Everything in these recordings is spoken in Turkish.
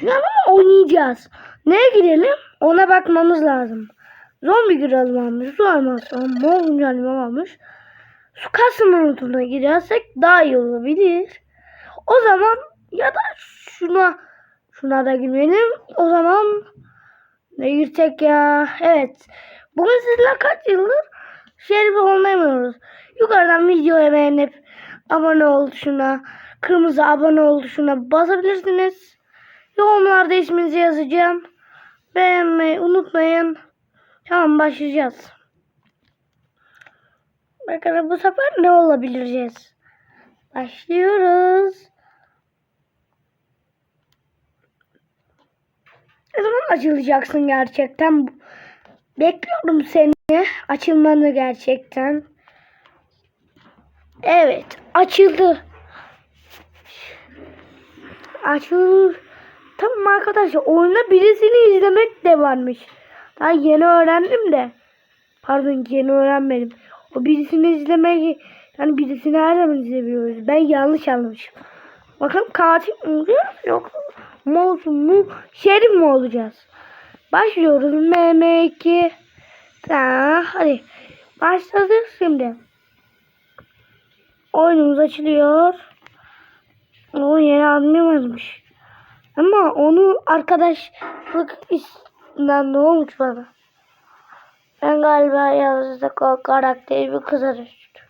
Şu an ama oynayacağız. Neye girelim? Ona bakmamız lazım. Zombi girelim almış. Su alması Mor güncelleme almış. Su kasımına girersek daha iyi olabilir. O zaman ya da şuna şuna da girmeyelim. O zaman ne girsek ya? Evet. Bugün sizler kaç yıldır şerif olmayamıyoruz. Yukarıdan videoya beğenip abone ol şuna. Kırmızı abone ol şuna basabilirsiniz. Yorumlarda isminizi yazacağım. Beğenmeyi unutmayın. Tamam başlayacağız. Bakalım bu sefer ne olabileceğiz? Başlıyoruz. Ne zaman açılacaksın gerçekten? Bekliyorum seni. Açılmanı gerçekten. Evet. Açıldı. Açıl. Tamam arkadaşlar. Oyunda birisini izlemek de varmış. Daha yeni öğrendim de. Pardon yeni öğrenmedim. O birisini izlemek yani birisini her zaman izlemiyoruz. Ben yanlış anlamışım. Bakalım katil mi olacağız yok masum mu şerif mi olacağız? Başlıyoruz. MM2 Tamam hadi. Başladık şimdi. Oyunumuz açılıyor. O yeni admin. Ama onu arkadaşlık istinden ne olmuş bana? Ben galiba yalnızlık o karakteri bir kıza düştüm.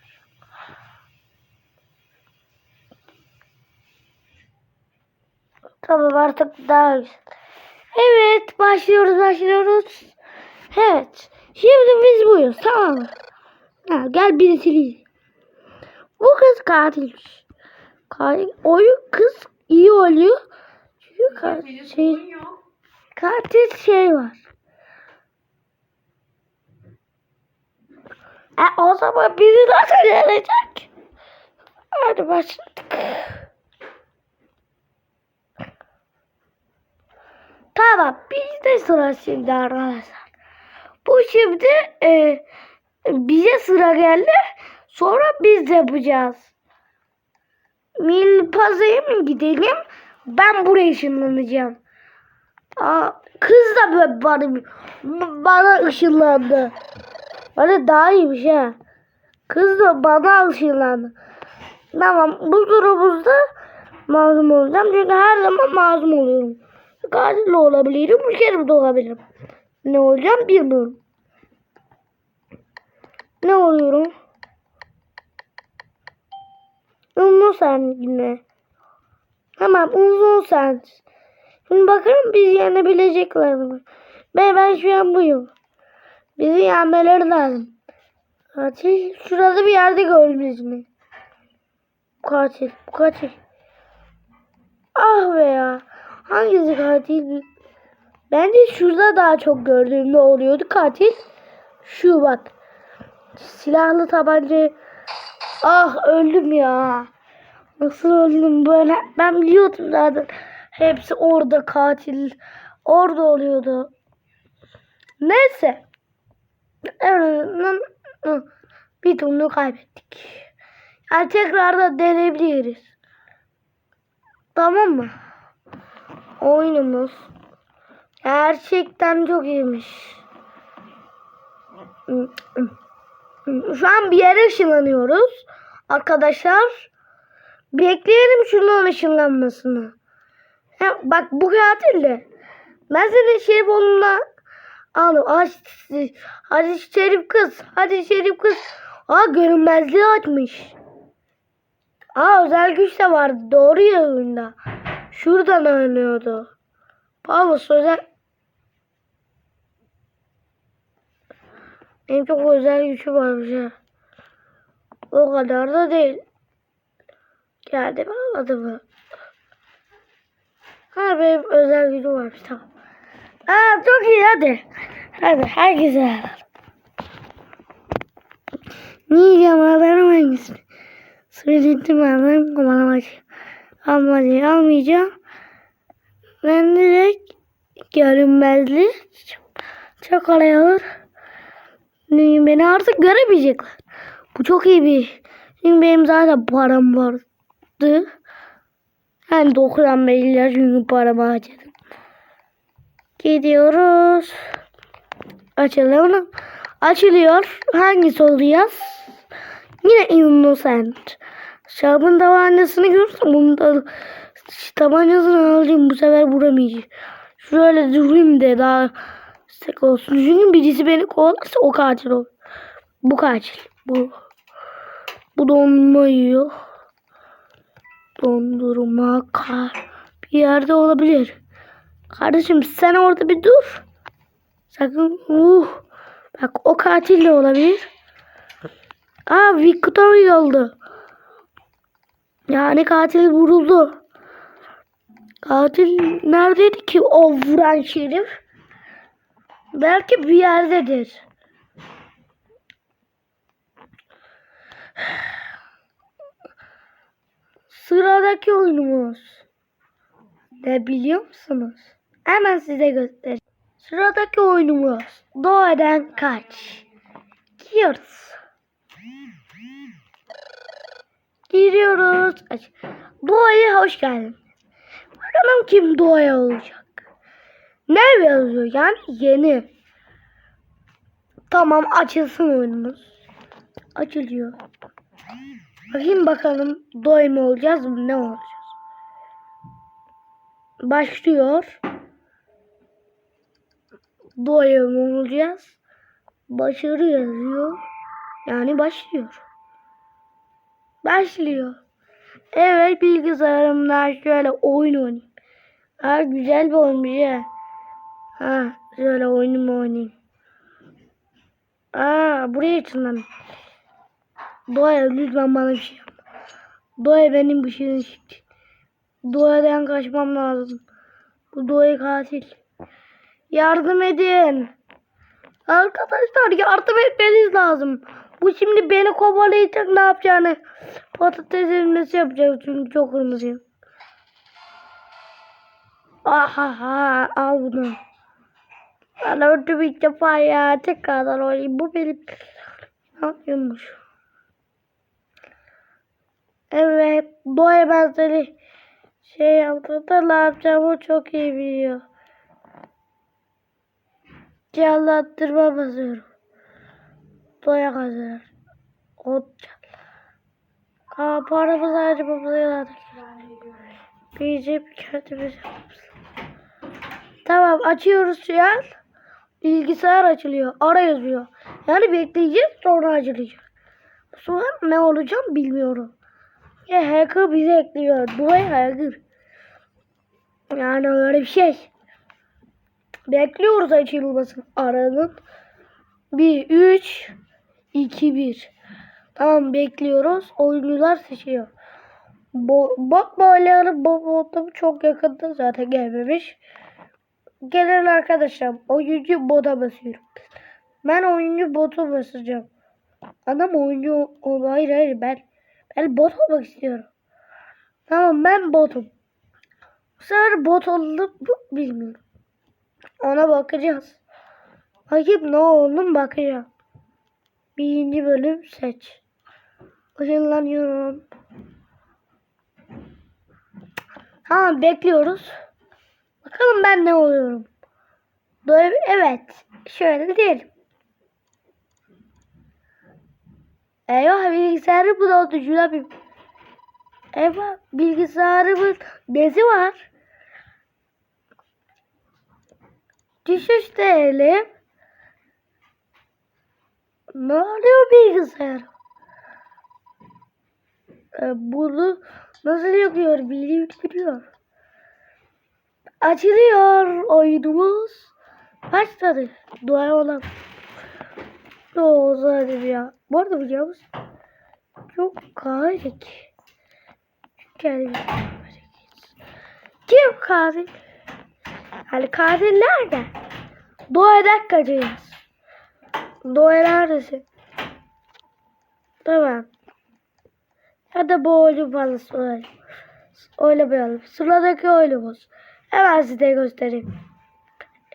Tamam artık daha güzel. Evet başlıyoruz başlıyoruz. Evet. Şimdi biz buyuz tamam mı? Ha, gel birisini. Bu kız katilmiş. Katil, oyun kız iyi oluyor. Katil şey, katil şey var. E, o zaman bizi nasıl yenecek? Hadi başladık. Tamam bizde sıra şimdi arkadaşlar. Bu şimdi e, bize sıra geldi. Sonra biz de yapacağız. Milpaza'ya mı gidelim? Ben buraya ışınlanacağım. Aa, kız da böyle bana, bana ışınlandı. Bana daha iyiymiş ha. Kız da bana ışınlandı. Tamam bu durumumuzda mazlum olacağım. Çünkü her zaman mazlum oluyorum. Katil olabilirim, müşerim de olabilirim. Ne olacağım bilmiyorum. Ne oluyorum? Uzun sen yine. Tamam uzun sen. Şimdi bakalım biz yenebilecekler mi? Ben, ben şu an buyum. Bizi yenmeleri lazım. Katil şurada bir yerde gördünüz mü? Katil. Katil. Ah be ya. Hangisi katil? Bence şurada daha çok gördüğümde oluyordu katil. Şu bak. Silahlı tabanca. Ah öldüm ya. Nasıl öldüm böyle? Ben biliyordum zaten. Hepsi orada katil. Orada oluyordu. Neyse. En bir turnu kaybettik. Yani tekrar da deneyebiliriz. Tamam mı? Oyunumuz gerçekten çok iyiymiş. Şu an bir yere ışınlanıyoruz. Arkadaşlar bekleyelim şunun ışınlanmasını. Ha, bak bu katil de. Ben seni Şerif onunla aldım. Hadi, hadi Şerif kız. Hadi Şerif kız. Aa görünmezliği açmış. Aa özel güç de vardı. Doğru ya oyunda. Şuradan oynuyordu. Pavlos özel... Benim çok özel gücü varmış ha. O kadar da değil. Geldi mi almadı mı? Ha benim özel gücü varmış tamam. Aa çok iyi hadi. Hadi herkese alalım. Niye alırım hangisini? Söyledim alırım kovalamacı. Almacıyı almayacağım. Ben direkt görünmezli çok kolay olur. Beni artık göremeyecekler. Bu çok iyi bir. Çünkü benim zaten param vardı. Yani 95 lira çünkü paramı harcadım. Gidiyoruz. Açalım. Açılıyor. Hangisi olacağız? Yine Innocent. Şabın tabancasını görürsem bunu da tabancasını alacağım. Bu sefer vuramayacağım. Şöyle durayım de daha sık olsun. Çünkü birisi beni kovalarsa o katil olur. Bu katil. Bu. Bu dondurma yiyor. Dondurma kar. Bir yerde olabilir. Kardeşim sen orada bir dur. Sakın. Uh. Bak o katil de olabilir. Aa Victoria oldu. Yani katil vuruldu. Katil neredeydi ki o vuran şerif? Belki bir yerdedir. Sıradaki oyunumuz. Ne biliyor musunuz? Hemen size göstereyim. Sıradaki oyunumuz. Doğadan kaç. Giriyoruz. Giriyoruz. Aç. Doğaya hoş geldin. Bakalım kim doğaya olacak. Ne yazıyor yani yeni. Tamam açılsın oyunumuz. Açılıyor. Bakayım bakalım doy mu olacağız mı ne olacağız. Başlıyor. Doya mı olacağız? Başarı yazıyor. Yani başlıyor. Başlıyor. Evet bilgisayarımdan şöyle oyun oynayayım. Ha güzel bir oyunmuş ya. Ha şöyle oyunumu oynayayım. Aa buraya açın Doğa lütfen bana bir şey yapma. Doğa benim bir şeyin çıktı. Doğadan kaçmam lazım. Bu Doğa katil. Yardım edin. Arkadaşlar yardım etmeniz lazım. Bu şimdi beni kovalayacak ne yapacağını. Patates ezmesi yapacak çünkü çok kırmızıyım. Aha ha al bunu. Ben öldüm ilk defa ya. Tekrardan oynayayım. Bu benim ne yapıyormuş? Evet. Doğa ben seni şey yaptığında ne yapacağımı çok iyi biliyor. Canlandırma basıyorum. Doğa kazanır. O Aa, paramızı harcamamızı yaradık. Bizim kendimiz Tamam açıyoruz şu an. Bilgisayar açılıyor. Ara yazıyor. Yani bekleyeceğiz sonra açılacak. Sonra ne olacağım bilmiyorum. Ya hacker bizi ekliyor. Duay hacker. Yani öyle bir şey. Bekliyoruz açılmasını. Aranın. 1, 3, 2, 1. Tamam bekliyoruz. Oyuncular seçiyor. Bo bot boyları bot botum çok yakında zaten gelmemiş. Gelin arkadaşlar oyuncu bota basıyorum. Ben oyuncu botu basacağım. Adam oyuncu hayır hayır ben ben bot olmak istiyorum. Tamam ben botum. Bu sefer bot oldum bilmiyorum. Ona bakacağız. Bakayım ne oldum bakacağım. Birinci bölüm seç. Işınlanıyorum. Ha bekliyoruz. Bakalım ben ne oluyorum. Evet. Şöyle diyelim. Eyvah bilgisayarı doldu Jülabim. Eyvah bilgisayarımın bezi var. Düşüş diyelim. Ne oluyor bilgisayar? Ee, bunu nasıl yapıyor? Biliyor. Açılıyor oyunumuz. Başladı. Dua olan. O zaten ya. Bu arada biliyor musun? Çok kahretlik. Kendimi Kim katil? Hani katil nerede? Doğadan kaçacağız. Doğa neredesin? Tamam. Ya da bu oyunu bana söyle. Oynamayalım. Sıradaki oyunumuz. Hemen size göstereyim.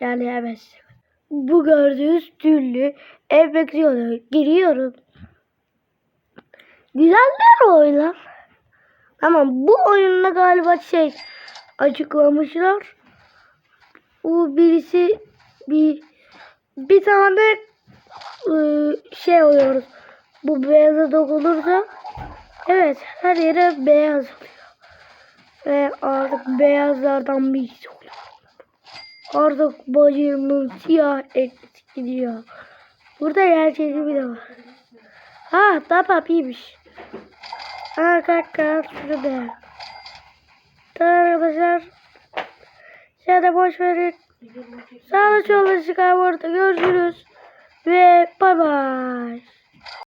Yani hemen size. Bu gördüğünüz türlü ev bekliyor. Giriyorum. Güzeller oyunlar. Tamam bu oyunda galiba şey açıklamışlar. bu birisi bir bir tane ıı, şey oluyoruz. Bu beyaza dokunursa evet her yere beyaz oluyor. Ve artık beyazlardan bir şey oluyor. Artık bacımın siyah etkisi gidiyor. Burada gerçeği bir de var. Ha tamam iyiymiş. Arkadaşlar şurada. Tamam arkadaşlar. Sen de boş verin. Sağlık yolda çıkan burada görüşürüz. Ve bay bay.